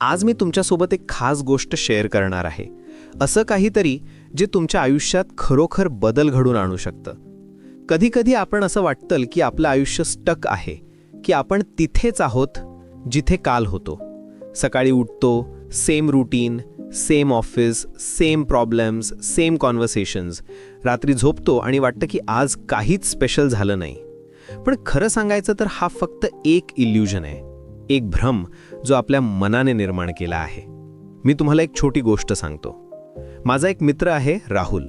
आज मी तुमच्यासोबत एक खास गोष्ट शेअर करणार आहे. असं काहीतरी जे तुमच्या आयुष्यात खरोखर बदल घडून आणू शकतं. कधीकधी आपण असं वाटतं की आपलं आयुष्य स्टक आहे की आपण तिथेच आहोत जिथे काल होतो. सकाळी उठतो same routine same office same problems same conversations रात्री झोपतो आणि वाटतं की आज काहीच स्पेशल झालं नाही. पण खरं सांगायचं तर हा फक्त एक इल्युजन आहे. एक भ्रम जो आपल्या मनाने निर्माण केला आहे. मी तुम्हाला एक छोटी गोष्ट सांगतो. माझा एक मित्र आहे राहुल.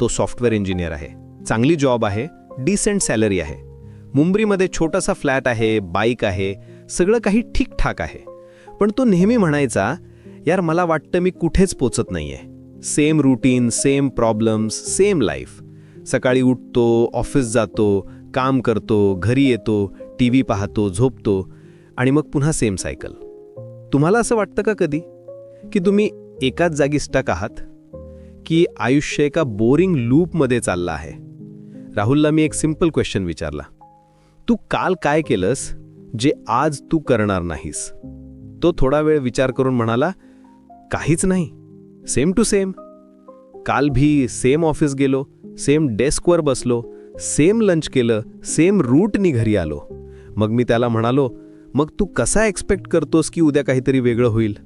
तो सॉफ्टवेअर इंजिनियर आहे. चांगली जॉब आहे डिसेंट सॅलरी आहे. मुंबईमध्ये छोटासा फ्लॅट आहे बाईक आहे सगळं काही ठीकठाक आहे. पण तो नेहमी म्हणायचा यार मला वाटतं मी कुठेच पोचत नाही आहे same routine same problems same life सकाळी उठतो ऑफिस जातो काम करतो घरी येतो टी व्ही पाहतो झोपतो आणि मग पुन्हा सेम सायकल तुम्हाला असं वाटतं का कधी? की तुम्ही एकाच जागी स्टक आहात? की आयुष्य एका बोरिंग लूपमध्ये चाललं आहे? राहुलला मी एक सिंपल क्वेश्चन विचारला. तू काल काय केलंस जे आज तू करणार नाहीस? तो थोडा वेळ विचार करून म्हणाला काहीच नाही. सेम टू सेम काल भी सेम ऑफिस गेलो सेम डेस्कवर बसलो सेम लंच केलं सेम रूटनी घरी आलो. मग मी त्याला म्हणालो मग तू कसा एक्सपेक्ट करतोस की उद्या काहीतरी वेगळं होईल?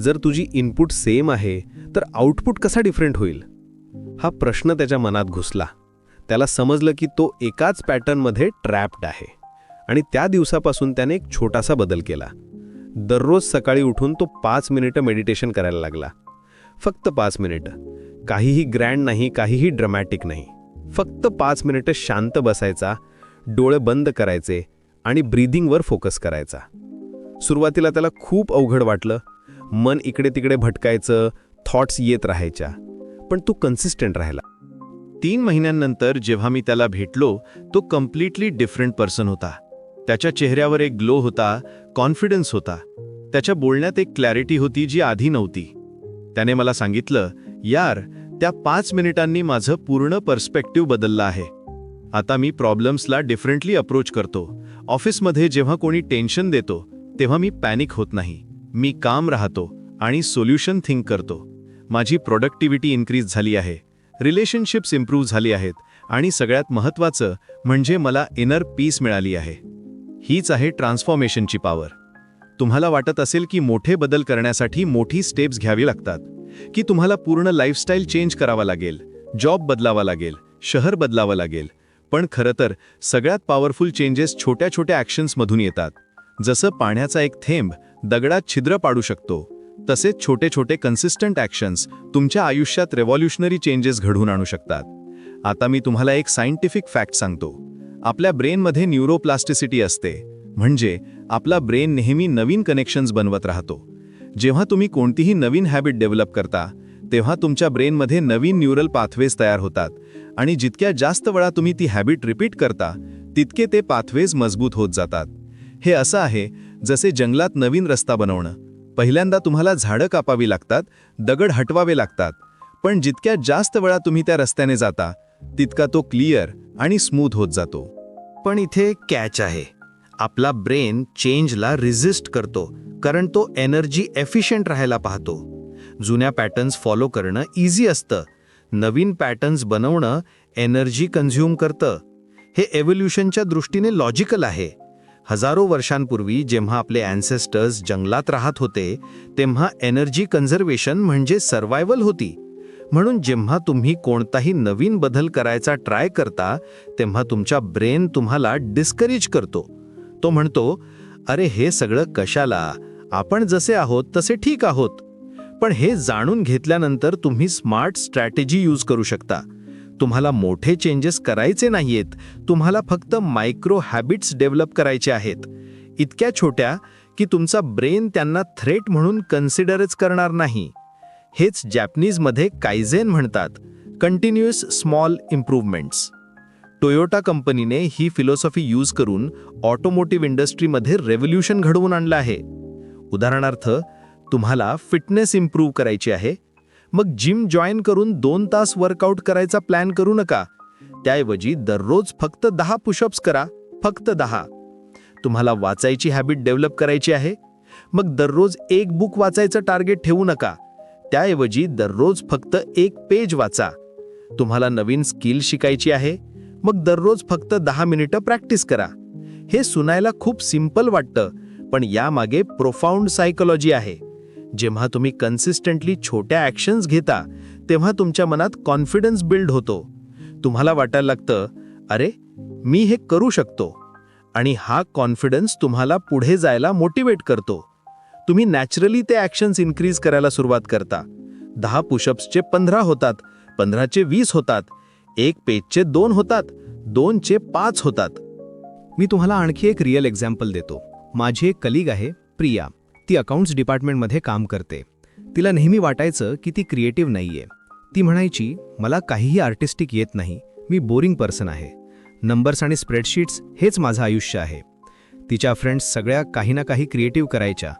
जर तुझी इनपुट सेम आहे तर आउटपुट कसा डिफरंट होईल? हा प्रश्न त्याच्या मनात घुसला. त्याला समजलं की तो एकाच पॅटर्नमध्ये ट्रॅप्ड आहे. आणि त्या दिवसापासून त्याने एक छोटासा बदल केला. दररोज सकाळी उठून तो पाच मिनिटं मेडिटेशन करायला लागला. फक्त पाच मिनिटं. काहीही ग्रँड नाही काहीही ड्रमॅटिक नाही. फक्त पाच मिनिटं शांत बसायचा डोळे बंद करायचे आणि ब्रीदिंगवर फोकस करायचा. सुरुवातीला त्याला खूप अवघड वाटलं. मन इकडे तिकडे भटकायचं थॉट्स येत राहायच्या. पण तो कन्सिस्टंट राहिला. तीन महिन्यांनंतर जेव्हा मी त्याला भेटलो तो कम्प्लिटली डिफरंट पर्सन होता. त्याच्या चेहऱ्यावर एक ग्लो होता कॉन्फिडन्स होता. त्याच्या बोलण्यात एक क्लॅरिटी होती जी आधी नव्हती. त्याने मला सांगितलं यार त्या पाच मिनिटांनी माझं पूर्ण पर्स्पेक्टिव्ह बदललं आहे. आता मी प्रॉब्लेम्सला डिफरंटली अप्रोच करतो. ऑफिसमध्ये जेव्हा कोणी टेन्शन देतो तेव्हा मी पॅनिक होत नाही. मी काम राहतो आणि सोल्युशन थिंक करतो. माझी प्रोडक्टिव्हिटी इन्क्रीज झाली आहे. रिलेशनशिप्स इम्प्रूव्ह झाली आहेत आणि सगळ्यात महत्त्वाचं म्हणजे मला इनर पीस मिळाली आहे. हीच आहे ट्रान्सफॉर्मेशनची पॉवर. तुम्हाला वाटत असेल की मोठे बदल करण्यासाठी मोठी स्टेप्स घ्यावी लागतात. की तुम्हाला पूर्ण लाईफस्टाईल चेंज करावा लागेल. जॉब बदलावा लागेल. शहर बदलावं लागेल. पण खरं तर सगळ्यात पॉवरफुल चेंजेस छोट्या छोट्या ॲक्शन्समधून येतात. जसं पाण्याचा एक थेंब दगडात छिद्र पाडू शकतो. तसेच छोटे छोटे कन्सिस्टंट ॲक्शन्स तुमच्या आयुष्यात रेव्हॉल्युशनरी चेंजेस घडवून आणू शकतात. आता मी तुम्हाला एक सायंटिफिक फॅक्ट सांगतो. आपल्या ब्रेनमध्ये न्यूरोप्लास्टिसिटी असते. म्हणजे आपला ब्रेन नेहमी नवीन कनेक्शन्स बनवत राहतो. जेव्हा तुम्ही कोणतीही नवीन हॅबिट डेव्हलप करता तेव्हा तुमच्या ब्रेनमध्ये नवीन न्यूरल पाथवेज तयार होतात. आणि जितक्या जास्त वेळा तुम्ही ती हॅबिट रिपीट करता तितके ते पाथवेज मजबूत होत जातात. हे असं आहे जसे जंगलात नवीन रस्ता बनवणं. पहिल्यांदा तुम्हाला झाडं कापावी लागतात दगड हटवावे लागतात. पण जितक्या जास्त वेळा तुम्ही त्या रस्त्याने जाता तितका तो क्लिअर आणि स्मूथ होत जातो. पण इथे कॅच आहे. आपला ब्रेन चेंजला रिझिस्ट करतो कारण तो एनर्जी एफिशियंट राहायला पाहतो. जुन्या पॅटर्न्स फॉलो करणं इझी असतं. नवीन पॅटर्न्स बनवणं एनर्जी कन्झ्युम करतं. हे एव्होल्युशनच्या दृष्टीने लॉजिकल आहे. हजारो वर्षांपूर्वी जेव्हा आपले अँसेस्टर्स जंगलात राहत होते तेव्हा एनर्जी कन्झर्वेशन म्हणजे सर्वायवल होती. म्हणून जेव्हा तुम्ही कोणताही नवीन बदल करायचा ट्राय करता तेव्हा तुमच्या ब्रेन तुम्हाला डिस्करेज करतो. तो म्हणतो अरे हे सगळं कशाला? आपण जसे आहोत तसे ठीक आहोत. पण हे जाणून घेतल्यानंतर तुम्ही स्मार्ट स्ट्रॅटेजी यूज करू शकता. तुम्हाला मोठे चेंजेस करायचे नाहीयेत. तुम्हाला फक्त मायक्रो हॅबिट्स डेव्हलप करायचे आहेत. इतक्या छोट्या की तुमचा ब्रेन त्यांना थ्रेट म्हणून कन्सिडरच करणार नाही. हेच जॅपनीजमध्ये कायझेन म्हणतात कंटिन्युअस स्मॉल इम्प्रूव्हमेंट्स. टोयोटा कंपनीने ही फिलॉसॉफी यूज करून ऑटोमोटिव्ह इंडस्ट्रीमध्ये रेव्होल्युशन घडवून आणलं आहे. उदाहरणार्थ तुम्हाला फिटनेस इम्प्रूव्ह करायची आहे. मग जिम जॉईन करून दोन तास वर्कआउट करायचा प्लॅन करू नका. त्याऐवजी दररोज फक्त दहा पुशअप्स करा. फक्त दहा. तुम्हाला वाचायची हॅबिट डेव्हलप करायची आहे. मग दररोज एक बुक वाचायचं टार्गेट ठेवू नका. त्याऐवजी दररोज फक्त एक पेज वाचा. तुम्हाला नवीन स्किल शिकायची आहे. मग दररोज फक्त दहा मिनिटं प्रॅक्टिस करा. हे सुनायला खूप सिंपल वाटतं पण यामागे प्रोफाऊंड सायकोलॉजी आहे. जेव्हा तुम्ही कन्सिस्टंटली छोट्या ॲक्शन्स घेता तेव्हा तुमच्या मनात कॉन्फिडन्स बिल्ड होतो. तुम्हाला वाटायला लागतं अरे मी हे करू शकतो. आणि हा कॉन्फिडन्स तुम्हाला पुढे जायला मोटिवेट करतो. तुम्ही नॅचरली ते ॲक्शन्स इन्क्रीज करायला सुरुवात करता. दहा पुशअप्सचे पंधरा होतात पंधराचे वीस होतात एक पेजचे दोन होतात दोनचे पाच होतात. मी तुम्हाला आणखी एक रिअल एक्झाम्पल देतो. माझी एक कलिग आहे प्रिया. ती अकाउंट्स डिपार्टमेंटमध्ये काम करते. तिला नेहमी वाटायचं की ती क्रिएटिव्ह नाहीये. ती म्हणायची मला काहीही आर्टिस्टिक येत नाही. मी बोरिंग पर्सन आहे. नंबर्स आणि स्प्रेडशीट्स हेच माझं आयुष्य आहे. तिच्या फ्रेंड्स सगळ्या काही ना काही क्रिएटिव्ह करायच्या.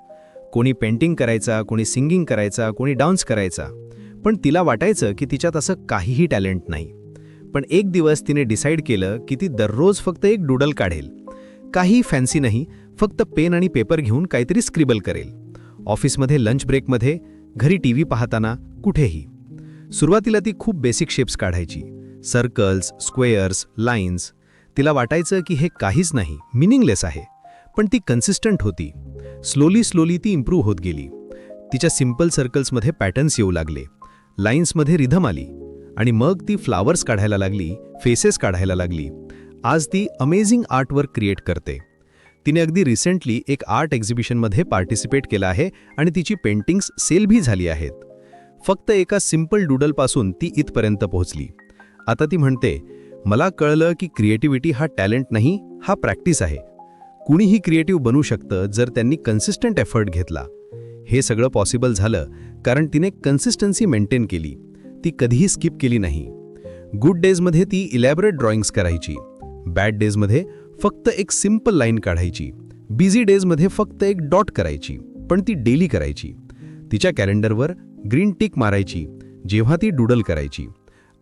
कोणी पेंटिंग करायचा कोणी सिंगिंग करायचा कोणी डान्स करायचा. पण तिला वाटायचं की तिच्यात असं काहीही टॅलेंट नाही. पण एक दिवस तिने डिसाईड केलं की ती दररोज फक्त एक डुडल काढेल. काही फॅन्सी नाही फक्त पेन आणि पेपर घेऊन काहीतरी स्क्रिबल करेल. ऑफिसमध्ये लंच ब्रेकमध्ये घरी टी व्ही पाहताना कुठेही. सुरुवातीला ती खूप बेसिक शेप्स काढायची. सर्कल्स स्क्वेअर्स लाईन्स तिला वाटायचं की हे काहीच नाही मिनिंगलेस आहे. पण ती कन्सिस्टंट होती. स्लोली स्लोली ती इम्प्रूव्ह होत गेली. तिच्या सिंपल सर्कल्समध्ये पॅटर्न्स येऊ लागले. लाईन्समध्ये रिधम आली. आणि मग ती फ्लावर्स काढायला लागली फेसेस काढायला लागली. आज ती अमेझिंग आर्टवर्क क्रिएट करते. तिने अगदी रिसेंटली एक आर्ट एक्झिबिशनमध्ये पार्टिसिपेट केलं आहे आणि तिची पेंटिंग्स सेल भी झाली आहेत. फक्त एका सिंपल डुडलपासून ती इथपर्यंत पोहोचली. आता ती म्हणते मला कळलं की क्रिएटिव्हिटी हा टॅलेंट नाही हा प्रॅक्टिस आहे. कुणीही क्रिएटिव्ह बनू शकतं जर त्यांनी कन्सिस्टंट एफर्ट घेतला. हे सगळं पॉसिबल झालं कारण तिने कन्सिस्टन्सी मेंटेन केली. ती कधीही स्किप केली नाही. गुड डेजमध्ये ती इलॅबरेट ड्रॉइंग्स करायची. बॅड डेजमध्ये फक्त एक सिंपल लाईन काढायची. बिझी डेजमध्ये फक्त एक डॉट करायची पण ती डेली करायची. तिच्या कॅलेंडरवर ग्रीन टिक मारायची जेव्हा ती डुडल करायची.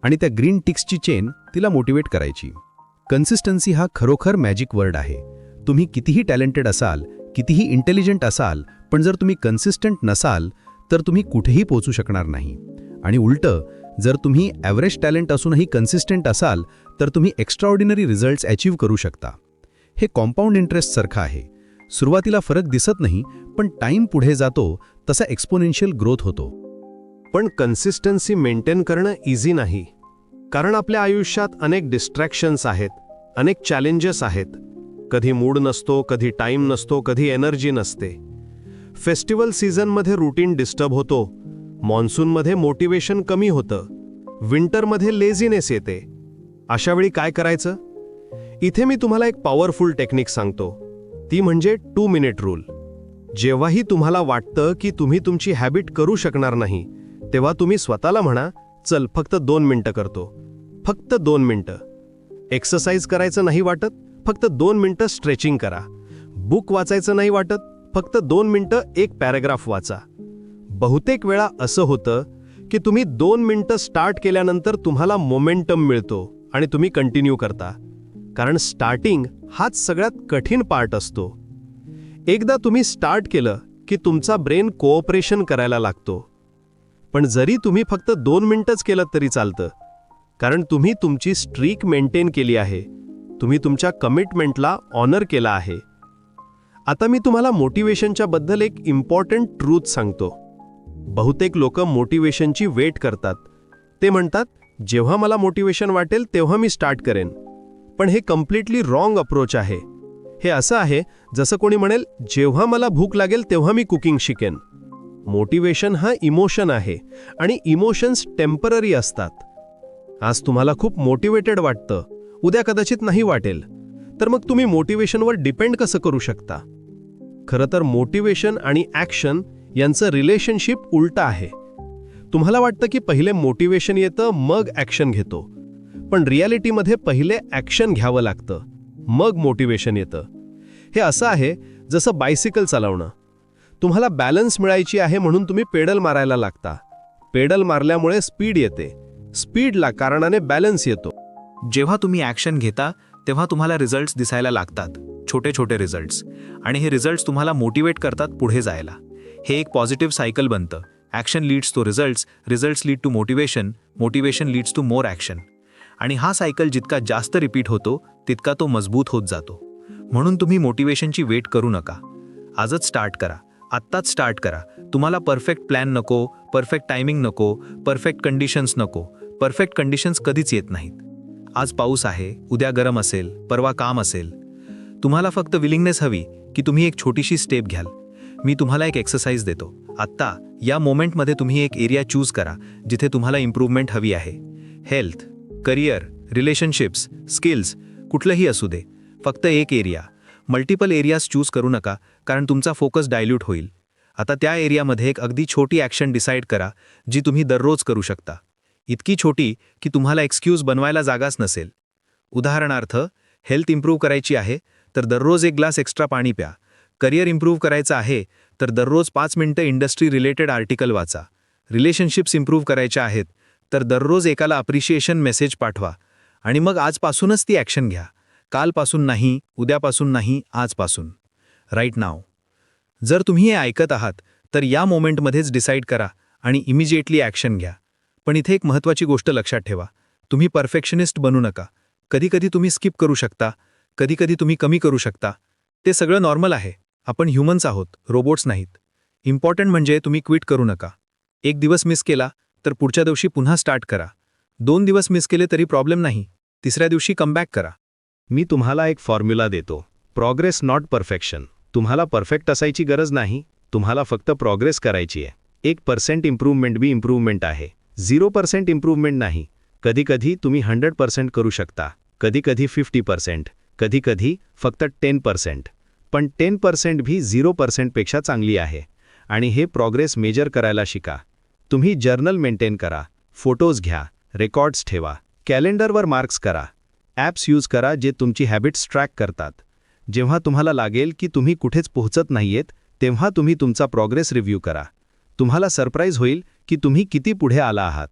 आणि त्या ग्रीन टिक्सची चेन तिला मोटिवेट करायची. कन्सिस्टन्सी हा खरोखर मॅजिक वर्ड आहे. तुम्ही कितीही टॅलेंटेड असाल कितीही इंटेलिजंट असाल पण जर तुम्ही कन्सिस्टंट नसाल तर तुम्ही कुठेही पोचू शकणार नाही. आणि उलटं जर तुम्ही ॲव्हरेज टॅलेंट असूनही कन्सिस्टंट असाल तर तुम्ही एक्स्ट्राऑर्डिनरी रिझल्ट्स अचीव्ह करू शकता. हे कॉम्पाऊंड इंटरेस्टसारखं आहे. सुरुवातीला फरक दिसत नाही पण टाईम पुढे जातो तसा एक्सपोनेन्शियल ग्रोथ होतो. पण कन्सिस्टन्सी मेंटेन करणं इझी नाही. कारण आपल्या आयुष्यात अनेक डिस्ट्रॅक्शन्स आहेत अनेक चॅलेंजेस आहेत. कधी मूड नसतो कधी टाईम नसतो कधी एनर्जी नसते. फेस्टिवल सीझनमध्ये रुटीन डिस्टर्ब होतो. मॉन्सूनमध्ये मोटिवेशन कमी होतं. विंटरमध्ये लेझीनेस येते. अशावेळी काय करायचं? इथे मी तुम्हाला एक पॉवरफुल टेक्निक सांगतो. ती म्हणजे टू मिनिट रूल जेव्हाही तुम्हाला वाटतं की तुम्ही तुमची हॅबिट करू शकणार नाही तेव्हा तुम्ही स्वतःला म्हणा चल फक्त दोन मिनटं करतो. फक्त दोन मिनटं. एक्सरसाइज करायचं नाही वाटत फक्त दोन मिनटं स्ट्रेचिंग करा. बुक वाचायचं नाही वाटत फक्त दोन मिनटं एक पॅराग्राफ वाचा. बहुतेक वेळा असं होतं की तुम्ही दोन मिनटं स्टार्ट केल्यानंतर तुम्हाला मोमेंटम मिळतो आणि तुम्ही कंटिन्यू करता. कारण स्टार्टिंग हाच सगळ्यात कठीण पार्ट असतो. एकदा तुम्ही स्टार्ट केलं की तुमचा ब्रेन कोऑपरेशन करायला लागतो. पण जरी तुम्ही फक्त दोन मिनटंच केलं तरी चालतं. कारण तुम्ही तुमची स्ट्रीक मेंटेन केली आहे. तुम्ही तुमच्या कमिटमेंटला ऑनर केला आहे. आता मी तुम्हाला मोटिवेशनच्या बद्दल एक इम्पॉर्टंट ट्रूथ सांगतो. बहुतेक लोक मोटिवेशनची वेट करतात. ते म्हणतात जेव्हा मला मोटिवेशन वाटेल तेव्हा मी स्टार्ट करेन. पण हे कम्प्लिटली रॉंग अप्रोच आहे. हे असं आहे जसं कोणी म्हणेल जेव्हा मला भूक लागेल तेव्हा मी कुकिंग शिकेन. मोटिवेशन हा इमोशन आहे आणि इमोशन्स टेंपररी असतात. आज तुम्हाला खूप मोटिवेटेड वाटतं उद्या कदाचित नाही वाटेल. तर मग तुम्ही मोटिवेशनवर डिपेंड कसं करू शकता? खरं तर मोटिवेशन आणि ॲक्शन यांचं रिलेशनशिप उलटं आहे. तुम्हाला वाटतं की पहिले मोटिवेशन येतं मग ॲक्शन घेतो. पण रियालिटीमध्ये पहिले ॲक्शन घ्यावं लागतं. मग मोटिवेशन येतं. हे असं आहे जसं बायसिकल चालवणं. तुम्हाला बॅलन्स मिळायची आहे म्हणून तुम्ही पेडल मारायला लागता. पेडल मारल्यामुळे स्पीड येते. स्पीडला कारणाने बॅलन्स येतो. जेव्हा तुम्ही ॲक्शन घेता तेव्हा तुम्हाला रिझल्ट्स दिसायला लागतात. छोटे छोटे रिझल्ट्स. आणि हे रिझल्ट्स तुम्हाला मोटिवेट करतात पुढे जायला. हे एक पॉझिटिव्ह सायकल बनतं. Action leads to results results lead to motivation motivation leads to more action. आणि हा सायकल जितका जास्त रिपीट होतो तितका तो मजबूत होत जातो. म्हणून तुम्ही मोटिवेशनची वेट करू नका. आजच स्टार्ट करा. आत्ताच स्टार्ट करा. तुम्हाला परफेक्ट प्लॅन नको परफेक्ट टायमिंग नको परफेक्ट कंडिशन्स नको. परफेक्ट कंडिशन्स कधीच येत नाहीत. आज पाऊस आहे उद्या गरम असेल परवा काम असेल. तुम्हाला फक्त विलिंगनेस हवी की तुम्ही एक छोटीशी स्टेप घ्याल. मी तुम्हाला एक एक्सरसाइज देतो. आत्ता या मोमेंटमध्ये तुम्ही एक एरिया चूज करा जिथे तुम्हाला इम्प्रूव्हमेंट हवी आहे. हेल्थ करिअर रिलेशनशिप्स स्किल्स कुठलंही असू दे फक्त एक एरिया. मल्टिपल एरियाज चूज करू नका कारण तुमचा फोकस डायल्यूट होईल. आता त्या एरियामध्ये एक अगदी छोटी ॲक्शन डिसाईड करा जी तुम्ही दररोज करू शकता. इतकी छोटी की तुम्हाला एक्सक्यूज बनवायला जागाच नसेल. उदाहरणार्थ हेल्थ इम्प्रूव्ह करायची आहे तर दररोज एक ग्लास एक्स्ट्रा पाणी प्या. करिअर इम्प्रूव्ह करायचं आहे तर दररोज पाच मिनिटं इंडस्ट्री रिलेटेड आर्टिकल वाचा. रिलेशनशिप्स इम्प्रूव्ह करायच्या आहेत तर दररोज एकाला अप्रिशिएशन मेसेज पाठवा. आणि मग आजपासूनच ती ॲक्शन घ्या. कालपासून नाही उद्यापासून नाही आजपासून. राईट नाव जर तुम्ही हे ऐकत आहात तर या मोमेंटमध्येच डिसाईड करा आणि इमिजिएटली ॲक्शन घ्या. पण इथे एक महत्त्वाची गोष्ट लक्षात ठेवा. तुम्ही परफेक्शनिस्ट बनू नका. कधीकधी तुम्ही स्किप करू शकता. कधीकधी तुम्ही कमी करू शकता. ते सगळं नॉर्मल आहे. आपण ह्युमन्स आहोत रोबोट्स नाहीत. इम्पॉर्टंट म्हणजे तुम्ही क्विट करू नका. एक दिवस मिस केला तर पुढच्या दिवशी पुन्हा स्टार्ट करा. दोन दिवस मिस केले तरी प्रॉब्लेम नाही. तिसऱ्या दिवशी कमबॅक करा. मी तुम्हाला एक फॉर्म्युला देतो. प्रोग्रेस नॉट परफेक्शन तुम्हाला परफेक्ट असायची गरज नाही. तुम्हाला फक्त प्रोग्रेस करायची आहे. एक पर्सेंट इम्प्रूव्हमेंट बी इम्प्रूव्हमेंट आहे. झिरो पर्सेंट इम्प्रूव्हमेंट नाही. कधीकधी तुम्ही हंड्रेड पर्सेंट करू शकता. कधीकधी फिफ्टी पर्सेंट कधीकधी फक्त टेन पर्सेंट पण टेन पर्सेंट भी झिरो पर्सेंटपेक्षा चांगली आहे. आणि हे प्रोग्रेस मेजर करायला शिका. तुम्ही जर्नल मेंटेन करा फोटोज घ्या रेकॉर्ड्स ठेवा कॅलेंडरवर मार्क्स करा ॲप्स यूज करा जे तुमची हॅबिट्स ट्रॅक करतात. जेव्हा तुम्हाला लागेल की तुम्ही कुठेच पोहोचत नाहीयेत तेव्हा तुम्ही तुमचा प्रोग्रेस रिव्ह्यू करा. तुम्हाला सरप्राईज होईल की तुम्ही किती पुढे आला आहात.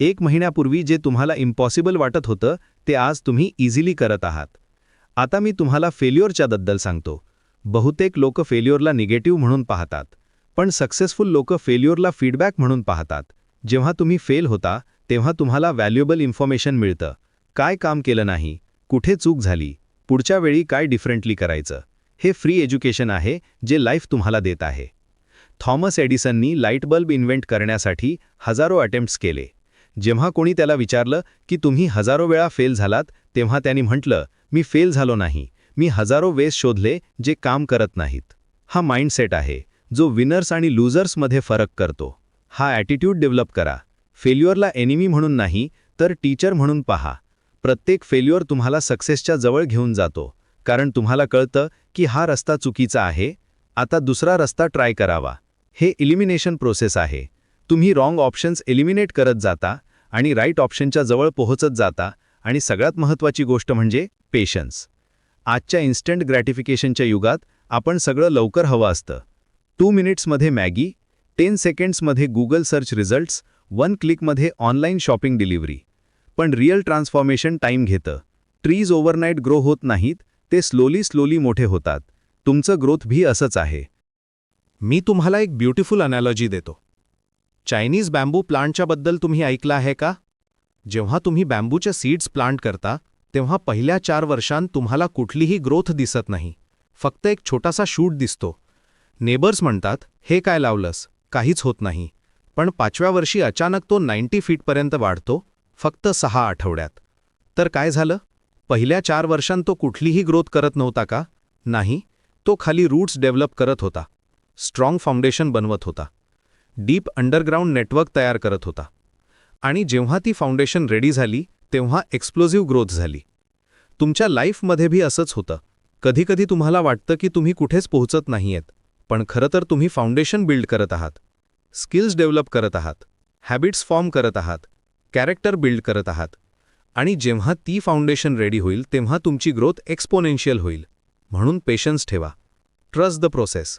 एक महिन्यापूर्वी जे तुम्हाला इम्पॉसिबल वाटत होतं ते आज तुम्ही इझिली करत आहात. आता मी तुम्हाला फेल्युअरच्याबद्दल सांगतो. बहुतेक लोक फेल्युअरला निगेटिव्ह म्हणून पाहतात. पण सक्सेसफुल लोक फेल्युअरला फीडबॅक म्हणून पाहतात. जेव्हा तुम्ही फेल होता तेव्हा तुम्हाला व्हॅल्युएबल इन्फॉर्मेशन मिळतं. काय काम केलं नाही? कुठे चूक झाली? पुढच्या वेळी काय डिफरंटली करायचं? हे फ्री एज्युकेशन आहे जे लाईफ तुम्हाला देत आहे. थॉमस एडिसननी लाइट बल्ब इन्व्हेंट करण्यासाठी हजारो अटेम्प्ट्स केले. जेव्हा कोणी त्याला विचारलं की तुम्ही हजारो वेळा फेल झालात तेव्हा त्यांनी म्हटलं मी फेल झालो नाही. मी हजारो वेस शोधले जे काम करत नाहीत. हा माइंडसेट आहे. जो विनर्स आणि लूजर्समध्ये फरक करतो. हा ॲटिट्यूड डेव्हलप करा. फेल्युअरला एनिमी म्हणून नाही तर टीचर म्हणून पहा. प्रत्येक फेल्युअर तुम्हाला सक्सेसच्या जवळ घेऊन जातो. कारण तुम्हाला कळतं की हा रस्ता चुकीचा आहे. आता दुसरा रस्ता ट्राय करावा. हे इलिमिनेशन प्रोसेस आहे. तुम्ही रॉंग ऑप्शन्स एलिमिनेट करत जाता आणि राईट ऑप्शनच्या जवळ पोहोचत जाता आणि सगळ्यात महत्त्वाची गोष्ट म्हणजे पेशन्स आजच्या इन्स्टंट ग्रॅटिफिकेशनच्या युगात आपण सगळं लवकर हवं असतं. टू मिनिट्समध्ये मॅगी टेन सेकंड्समध्ये गुगल सर्च रिझल्ट्स वन क्लिकमध्ये ऑनलाईन शॉपिंग डिलिव्हरी. पण रिअल ट्रान्सफॉर्मेशन टाईम घेतं. ट्रीज ओव्हरनाईट ग्रो होत नाहीत ते स्लोली स्लोली मोठे होतात. तुमचं ग्रोथ भी असंच आहे. मी तुम्हाला एक ब्युटिफुल अनॅलॉजी देतो. चायनीज बॅम्बू प्लांटच्याबद्दल तुम्ही ऐकलं आहे का? जेव्हा तुम्ही बॅम्बूच्या सीड्स प्लांट करता तेव्हा पहिल्या चार वर्षांत तुम्हाला कुठलीही ग्रोथ दिसत नाही. फक्त एक छोटासा शूट दिसतो. नेबर्स म्हणतात हे काय लावलंस? काहीच होत नाही. पण पाचव्या वर्षी अचानक तो नाईन्टी फीटपर्यंत वाढतो फक्त सहा आठवड्यात. तर काय झालं? पहिल्या चार वर्षांत तो कुठलीही ग्रोथ करत नव्हता का? नाही तो खाली रूट्स डेव्हलप करत होता. स्ट्रॉंग फाउंडेशन बनवत होता. डीप अंडरग्राऊंड नेटवर्क तयार करत होता. आणि जेव्हा ती फाउंडेशन रेडी झाली तेव्हा एक्सप्लोझिव्ह ग्रोथ झाली. तुमच्या लाईफमध्येबी असंच होतं. कधीकधी तुम्हाला वाटतं की तुम्ही कुठेच पोहोचत नाहीयेत. पण खरं तर तुम्ही फाउंडेशन बिल्ड करत आहात. स्किल्स डेव्हलप करत आहात. हॅबिट्स फॉर्म करत आहात. कॅरेक्टर बिल्ड करत आहात. आणि जेव्हा ती फाउंडेशन रेडी होईल तेव्हा तुमची ग्रोथ एक्सपोनेन्शियल होईल. म्हणून पेशन्स ठेवा. ट्रस्ट द प्रोसेस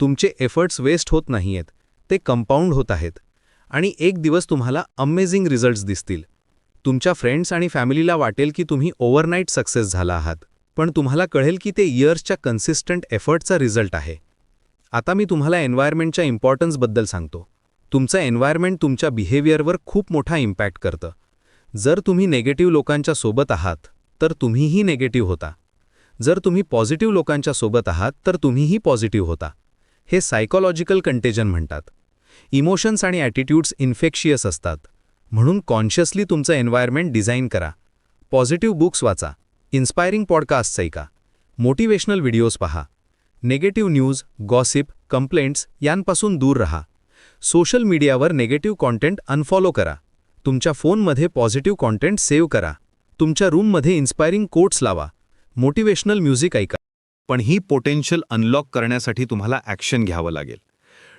तुमचे एफर्ट्स वेस्ट होत नाहीयेत. ते कंपाऊंड होत आहेत. आणि एक दिवस तुम्हाला अमेझिंग रिझल्ट्स दिसतील. तुमच्या फ्रेंड्स आणि फॅमिलीला वाटेल की तुम्ही ओव्हरनाईट सक्सेस झाला आहात. पण तुम्हाला कळेल की ते इयर्सच्या कन्सिस्टंट एफर्टचा रिझल्ट आहे. आता मी तुम्हाला एन्व्हायरमेंटच्या इम्पॉर्टन्सबद्दल सांगतो. तुमचं एन्व्हायरमेंट तुमच्या बिहेवियरवर खूप मोठा इम्पॅक्ट करतं. जर तुम्ही नेगेटिव्ह लोकांच्या सोबत आहात तर तुम्हीही नेगेटिव्ह होता. जर तुम्ही पॉझिटिव्ह लोकांच्या सोबत आहात तर तुम्हीही पॉझिटिव्ह होता. हे सायकोलॉजिकल कंटेजन म्हणतात. इमोशन्स आणि ॲटिट्यूड्स इन्फेक्शियस असतात. म्हणून कॉन्शियसली तुमचं एन्व्हायरमेंट डिझाईन करा. पॉझिटिव्ह बुक्स वाचा. इन्स्पायरिंग पॉडकास्ट्स ऐका. मोटिवेशनल व्हिडिओज पहा. नेगेटिव्ह न्यूज गॉसिप कंप्लेंट्स यांपासून दूर रहा. सोशल मीडियावर नेगेटिव्ह कॉन्टेंट अनफॉलो करा. तुमच्या फोनमध्ये पॉझिटिव्ह कॉन्टेंट सेव्ह करा. तुमच्या रूममध्ये इन्स्पायरिंग कोट्स लावा. मोटिवेशनल म्युझिक ऐका. पण ही पोटेन्शियल अनलॉक करण्यासाठी तुम्हाला ॲक्शन घ्यावं लागेल.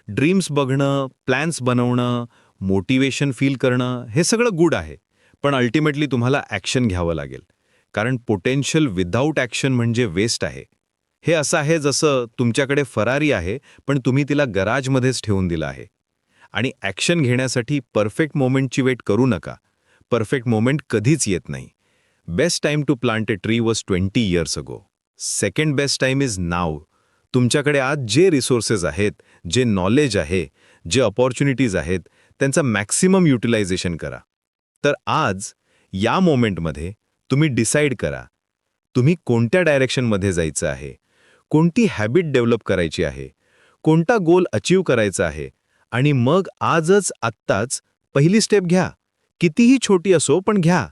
ड्रीम्स बघणं प्लॅन्स बनवणं मोटिवेशन फील करणं हे सगळं गुड आहे. पण अल्टिमेटली तुम्हाला ॲक्शन घ्यावं लागेल. कारण पोटेन्शियल विदाऊट ॲक्शन म्हणजे वेस्ट आहे. हे असं आहे जसं तुमच्याकडे फरारी आहे पण तुम्ही तिला गराजमध्येच ठेवून दिलं आहे. आणि ॲक्शन घेण्यासाठी परफेक्ट मोमेंटची वेट करू नका. परफेक्ट मोमेंट कधीच येत नाही. Best time to plant a tree was twenty years ago second best time is now तुमच्याकडे आज जे रिसोर्सेस आहेत जे नॉलेज आहे जे अपॉर्च्युनिटीज आहेत त्यांचा मॅक्सिमम युटिलायझेशन करा. तर आज या मोमेंटमध्ये तुम्ही डिसाईड करा. तुम्ही कोणत्या डायरेक्शनमध्ये जायचं आहे? कोणती हॅबिट डेव्हलप करायची आहे? कोणता गोल अचीव करायचा आहे? आणि मग आजच आत्ताच पहिली स्टेप घ्या. कितीही छोटी असो पण घ्या.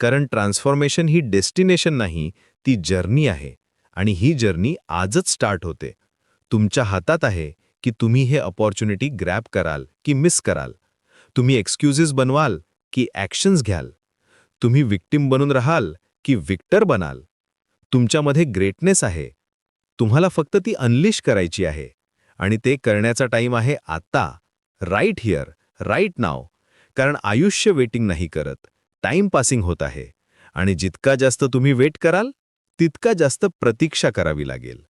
कारण ट्रान्सफॉर्मेशन ही डेस्टिनेशन नाही ती जर्नी आहे. आणि ही जर्नी आजच स्टार्ट होते. तुमच्या हातात आहे की तुम्ही हे अपॉर्च्युनिटी ग्रॅप कराल की मिस कराल. तुम्ही एक्सक्युजेस बनवाल की ॲक्शन्स घ्याल. तुम्ही विक्टिम बनून राहाल की विक्टर बनाल. तुमच्यामध्ये ग्रेटनेस आहे. तुम्हाला फक्त ती अनलिश करायची आहे. आणि ते करण्याचा टाईम आहे आता. राईट हिअर राईट नाव कारण आयुष्य वेटिंग नाही करत. टाइम पासिंग होत आहे. आणि जितका जास्त तुम्ही वेट कराल तितका जास्त प्रतीक्षा करावी लागेल.